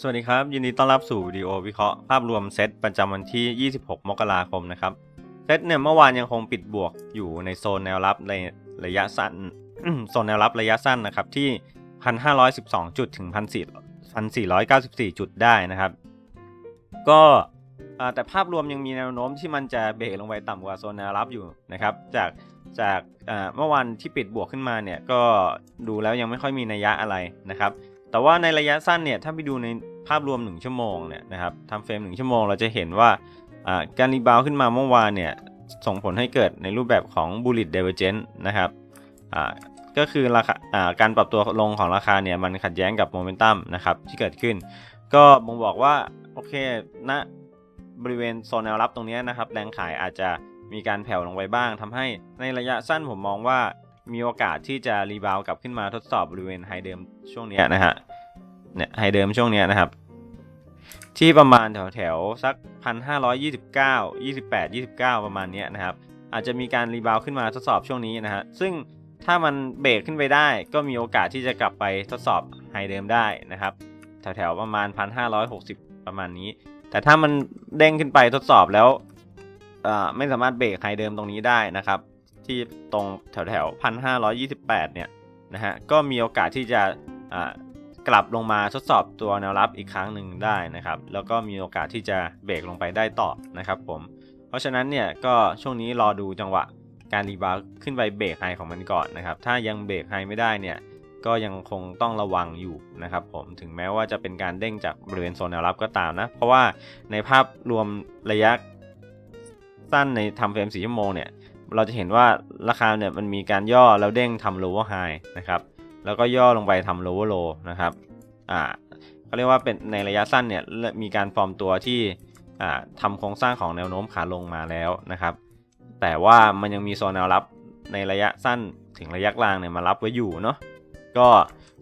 สวัสดีครับ ยินดีต้อนรับสู่วิดีโอวิเคราะห์ภาพรวมเซตประจำวันที่ 26 มกราคมนะครับ เซตเนี่ยเมื่อวานยังคงปิดบวกอยู่ในโซนแนวรับในระยะสั้นโซนแนวรับระยะสั้นนะครับที่ 1,512 จุดถึง 1,494 จุดได้นะครับ ก็แต่ภาพรวมยังมีแนวโน้มที่มันจะเบรกลงไปต่ำกว่าโซนแนวรับอยู่นะครับ จากจากเมื่อวันที่ปิดบวกขึ้นมาเนี่ยก็ดูแล้วยังไม่ค่อยมีนัยยะอะไรนะครับ แต่ว่าในระยะสั้นเนี่ยถ้าไปดูในภาพรวม 1 ชั่วโมงเนี่ยนะครับทำเฟรม 1 ชั่วโมงเราจะเห็นว่าการรีบาวขึ้นมาเมื่อวานเนี่ยส่งผลให้เกิดในรูปแบบของ bullish divergence นะครับก็คือราคาการปรับตัวลงของราคาเนี่ยมันขัดแย้งกับโมเมนตัมนะครับที่เกิดขึ้น ก็บ่งบอกว่าโอเคณะบริเวณโซนแนวรับตรงเนี้ยนะครับแรงขายอาจจะมีการแผ่วลงไปบ้างทำให้ในระยะสั้นผมมองว่า มีโอกาสที่จะรีบาวกลับขึ้นมาทดสอบบริเวณไฮเดิมช่วงเนี้ยนะฮะเนี่ยไฮเดิมช่วงเนี้ยนะครับ ที่ประมาณแถวแถวสักพันห้าร้อยยี่สิบเก้ายี่สิบแปดยี่สิบเก้าประมาณเนี้ยนะครับ อาจจะมีการรีบาวขึ้นมาทดสอบช่วงนี้นะฮะซึ่งถ้ามันเบรกขึ้นไปได้ ก็มีโอกาสที่จะกลับไปทดสอบไฮเดิมได้นะครับ แถวแถวๆประมาณพันห้าร้อยหกสิบประมาณนี้ แต่ถ้ามันเด้งขึ้นไปทดสอบแล้วอ่าไม่สามารถเบรกไฮเดิมตรงนี้ได้นะครับ ที่ตรงแถวแถวพันห้าร้อยยี่สิบแปดเนี่ยนะฮะก็มีโอกาสที่จะกลับลงมาทดสอบตัวแนวรับอีกครั้งหนึ่งได้นะครับ แล้วก็มีโอกาสที่จะเบรกลงไปได้ต่อนะครับผม เพราะฉะนั้นเนี่ยก็ช่วงนี้รอดูจังหวะการรีบาวขึ้นไปเบรกไฮของมันก่อนนะครับ ถ้ายังเบรกไฮไม่ได้เนี่ยก็ยังคงต้องระวังอยู่นะครับผมถึงแม้ว่าจะเป็นการเด้งจากบริเวณโซนแนวรับก็ตามนะ เพราะว่าในภาพรวมระยะสั้นในทำเฟรม4ชั่วโมงเนี่ย เราจะเห็นว่าราคาเนี่ยมันมีการย่อแล้วเด้งทำ lower high นะครับ แล้วก็ย่อลงไปทำ lower low นะครับ อ่าเขาเรียกว่าเป็นในระยะสั้นเนี่ยมีการฟอร์มตัวที่อ่าทำโครงสร้างของแนวโน้มขาลงมาแล้วนะครับ แต่ว่ามันยังมีโซนแนวรับในระยะสั้นถึงระยะกลางเนี่ยมารับไว้อยู่เนาะ ก็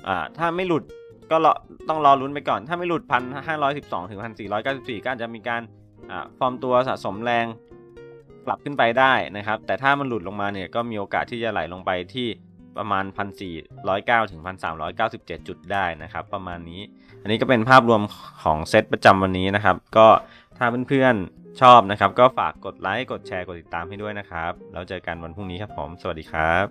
อ่าถ้าไม่หลุดก็รอต้องรอลุ้นไปก่อน ถ้าไม่หลุดพันห้าร้อยสิบสองถึงพันสี่ร้อยเก้าสิบสี่ก็อาจจะมีการอ่าฟอร์มตัวสะสมแรง กลับขึ้นไปได้นะครับ แต่ถ้ามันหลุดลงมาเนี่ยก็มีโอกาสที่จะไหลลงไปที่ประมาณ 1,409ถึง1,397 จุดได้นะครับ ประมาณนี้ อันนี้ก็เป็นภาพรวมของเซตประจำวันนี้นะครับ ก็ถ้าเพื่อนๆชอบนะครับ ก็ฝากกดไลค์ กดแชร์ กดติดตามให้ด้วยนะครับ แล้วเจอกันวันพรุ่งนี้ครับผม สวัสดีครับ